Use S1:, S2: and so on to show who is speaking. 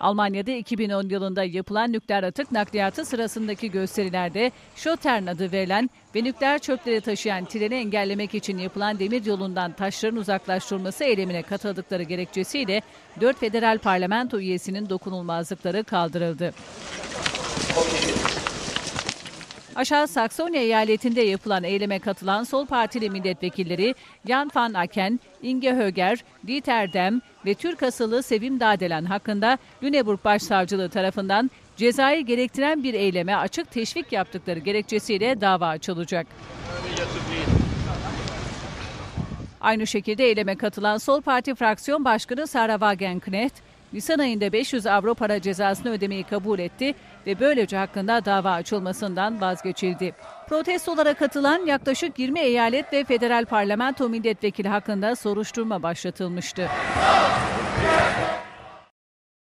S1: Almanya'da 2010 yılında yapılan nükleer atık nakliyatı sırasındaki gösterilerde Schottern adı verilen ve nükleer çöpleri taşıyan treni engellemek için yapılan demir yolundan taşların uzaklaştırılması eylemine katıldıkları gerekçesiyle 4 federal parlamento üyesinin dokunulmazlıkları kaldırıldı. Aşağı Saksonya eyaletinde yapılan eyleme katılan Sol Partili milletvekilleri Jan van Aken, Inge Höger, Dieter Dem ve Türk asıllı Sevim Dadelen hakkında Lüneburg Başsavcılığı tarafından cezayı gerektiren bir eyleme açık teşvik yaptıkları gerekçesiyle dava açılacak. Aynı şekilde eyleme katılan Sol Parti Fraksiyon Başkanı Sarah Wagenknecht, Nisan ayında 500 avro para cezasını ödemeyi kabul etti ve böylece hakkında dava açılmasından vazgeçildi. Protestolara katılan yaklaşık 20 eyalet ve federal parlamento milletvekili hakkında soruşturma başlatılmıştı.